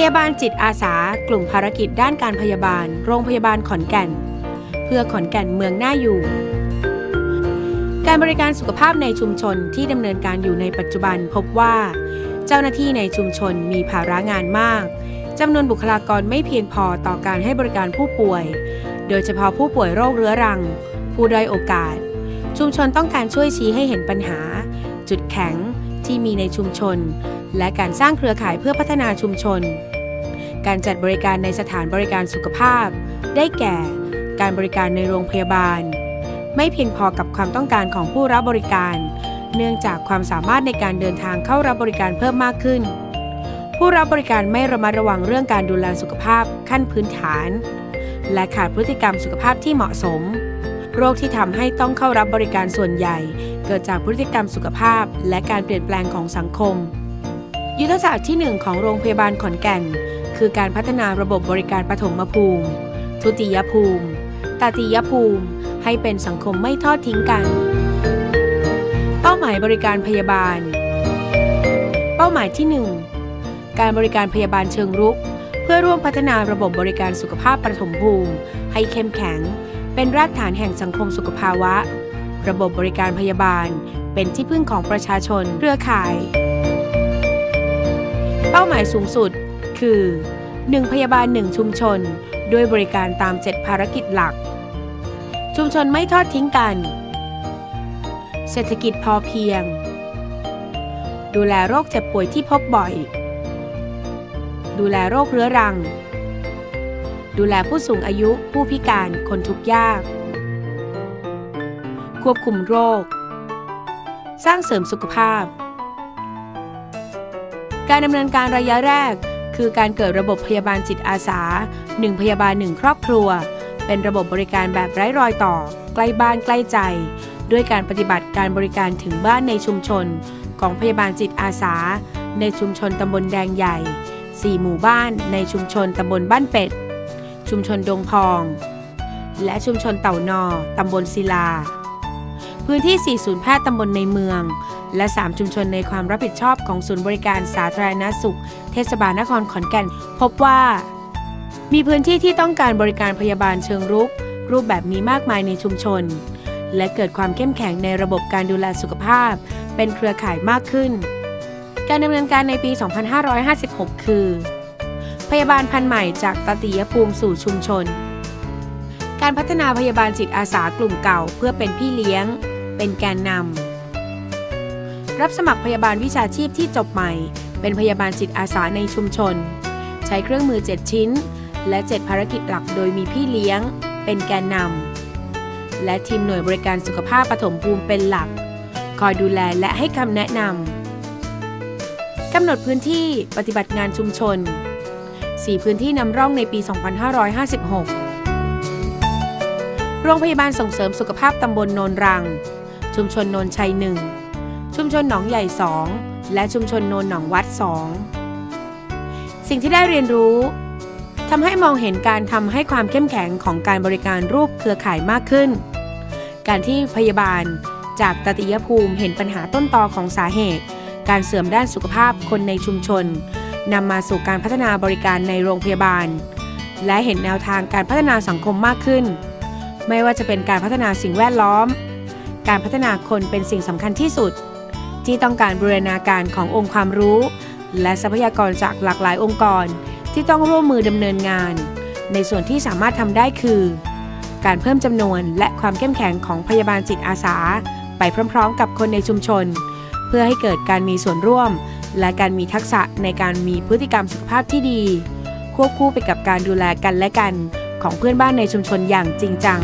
พยาบาลจิตอาสา กลุ่มภารกิจด้านการพยาบาล โรงพยาบาลขอนแก่น เพื่อขอนแก่นเมืองน่าอยู่ การบริการสุขภาพในชุมชนที่ดำเนินการอยู่ในปัจจุบันพบว่า เจ้าหน้าที่ในชุมชนมีภาระงานมากจำนวนบุคลากรไม่เพียงพอต่อการให้บริการผู้ป่วย โดยเฉพาะผู้ป่วยโรคเรื้อรัง ผู้ด้อยโอกาส ชุมชนต้องการช่วยชี้ให้เห็นปัญหา จุดแข็งที่มีในชุมชน และการสร้างเครือข่ายเพื่อพัฒนาชุมชน การจัดบริการในสถานบริการสุขภาพ ได้แก่ การบริการในโรงพยาบาล ไม่เพียงพอกับความต้องการของผู้รับบริการ เนื่องจากความสามารถในการเดินทางเข้ารับบริการเพิ่มมากขึ้น ผู้รับบริการไม่ระมัดระวังเรื่องการดูแลสุขภาพขั้นพื้นฐาน และขาดพฤติกรรมสุขภาพที่เหมาะสมโรคที่ทำให้ต้องเข้ารับบริการส่วนใหญ่ เกิดจากพฤติกรรมสุขภาพ และการเปลี่ยนแปลงของสังคม ยุทธศาสตร์ที่ 1 ของโรงพยาบาลขอนแก่น คือการพัฒนาระบบบริการปฐมภูมิ ทุติยภูมิตติยภูมิ ให้เป็นสังคมไม่ทอดทิ้งกัน เป้าหมายบริการพยาบาล เป้าหมายที่ 1 การบริการพยาบาลเชิงรุก เพื่อร่วมพัฒนาระบบบริการสุขภาพปฐมภูมิ ให้เข้มแข็ง เป็นรากฐานแห่งสังคมสุขภาวะ ระบบบริการพยาบาล เป็นที่พึ่งของประชาชนเครือข่าย ป้าหมายสูงสุด คือ 1 พยาบาล 1 ชุมชน ด้วยบริการตาม 7 ภารกิจหลัก ชุมชนไม่ทอดทิ้งกัน เศรษฐกิจพอเพียง ดูแลโรคเจ็บป่วยที่พบบ่อย ดูแลโรคเรื้อรัง ดูแลผู้สูงอายุผู้พิการคนทุกข์ยาก ควบคุมโรค สร้างเสริมสุขภาพ การดำเนินการระยะแรก คือการเกิดระบบพยาบาลจิตอาสา 1 พยาบาล 1 ครอบครัว เป็นระบบบริการแบบไร้รอยต่อ ใกล้บ้านใกล้ใจ ด้วยการปฏิบัติการบริการถึงบ้านในชุมชน ของพยาบาลจิตอาสา ในชุมชนตำบลแดงใหญ่ 4 หมู่บ้านในชุมชนตำบลบ้านเป็ด ชุมชนดงพอง และชุมชนเต่านอตำบลศิลา พื้นที่ 4 ศูนย์แพทย์ตำบลในเมือง และ 3 ชุมชนในความรับผิดชอบของศูนย์บริการสาธารณสุข เทศบาลนครขอนแก่น พบว่า มีพื้นที่ที่ต้องการบริการพยาบาลเชิงรุก รูปแบบนี้มากมายในชุมชน และเกิดความเข้มแข็งในระบบการดูแลสุขภาพ เป็นเครือข่ายมากขึ้น การดำเนินการในปี 2556 คือ พยาบาลพันใหม่จากตติยภูมิสู่ชุมชนการพัฒนาพยาบาลจิตอาสากลุ่มเก่าเพื่อเป็นพี่เลี้ยง เป็นแกนนำ รับสมัครพยาบาลวิชาชีพที่จบใหม่ เป็นพยาบาลจิตอาสาในชุมชน ใช้เครื่องมือ 7 ชิ้น และ 7 ภารกิจหลักโดยมีพี่เลี้ยง เป็นแกนนำ และทีมหน่วยบริการสุขภาพปฐมภูมิเป็นหลัก คอยดูแลและให้คำแนะนำ กำหนดพื้นที่ปฏิบัติงานชุมชน 4 พื้นที่นำร่องในปี 2556โรงพยาบาลส่งเสริมสุขภาพตำบลโนนรัง ชุมชนโนนชัย1ชุมชนหนองใหญ่2และชุมชนโนนหนองวัด2สิ่งที่ได้เรียนรู้ทำให้มองเห็นการทำให้ความเข้มแข็งของการบริการรูปเครือข่ายมากขึ้น การที่พยาบาลจากตติยภูมิเห็นปัญหาต้นตอของสาเหตุ การเสื่อมด้านสุขภาพคนในชุมชนนำมาสู่การพัฒนาบริการในโรงพยาบาล และเห็นแนวทางการพัฒนาสังคมมากขึ้น ไม่ว่าจะเป็นการพัฒนาสิ่งแวดล้อม การพัฒนาคนเป็นสิ่งสำคัญที่สุด ที่ต้องการบูรณาการขององค์ความรู้ และทรัพยากรจากหลากหลายองค์กร ที่ต้องร่วมมือดำเนินงาน ในส่วนที่สามารถทำได้คือ การเพิ่มจำนวนและความเข้มแข็งของพยาบาลจิตอาสา ไปพร้อมๆ กับคนในชุมชน เพื่อให้เกิดการมีส่วนร่วม และการมีทักษะในการมีพฤติกรรมสุขภาพที่ดี ควบคู่ไปกับการดูแลกันและกันของเพื่อนบ้านในชุมชนอย่างจริงจัง